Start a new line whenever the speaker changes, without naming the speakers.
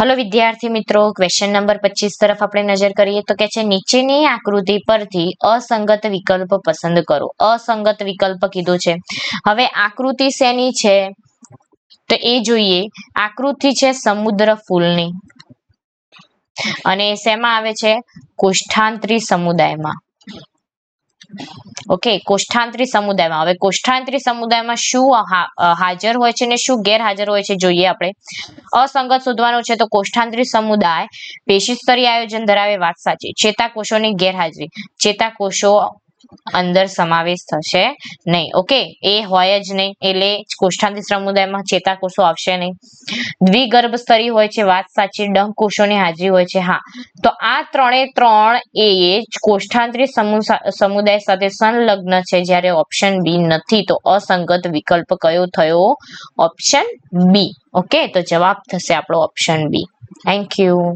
Hello વિદ્યાર્થી મિત્રો question number પચીસ તરફ આપણે નજર કરીએ તો કે છે, નીચેની આકૃતિ પરથી અસંગત વિકલ્પ પસંદ કરો. અસંગત વિકલ્પ કીધું છે. હવે આકૃતિ શેની છે? તો એ જોઈએ. આકૃતિ છે સમુદ્ર ફૂલની. અને શેમાં આવે છે? કોષ્ઠાંતરી સમુદાયમાં. ઓકે કોષ્ઠાંતરી સમુદાયમાં. હવે કોષ્ઠાંતરી સમુદાયમાં શું હાજર હોય છે ને શું ગેરહાજર હોય છે જોઈએ આપણે. અસંગત શોધવાનું છે તો કોષ્ઠાંતરી સમુદાય પેશીસ્તરી આયોજન ધરાવે વાત સાચી. ચેતાકોષોની ગેરહાજરી. ચેતાકોષો અંદર સમાવેશ થશે નહીં. ઓકે? એ હોય જ નહીં. એટલે કોષ્ઠાંતરી સમુદાયમાં ચેતાકોષો આવશે નહીં. દ્વિગર્ભ સ્તરી હોય છે, વાત સાચી. ડંખ કોષોની હાજરી હોય છે. હા. તો આ ત્રણે ત્રણ એ કોષ્ઠાંતરી સમુ- સમુદાય સાથે સંલગ્ન છે. જ્યારે ઓપ્શન બી નથી, તો અસંગત વિકલ્પ કયો થયો? Option B okay? તો જવાબ થશે આપણો ઓપ્શન બી થેન્ક યુ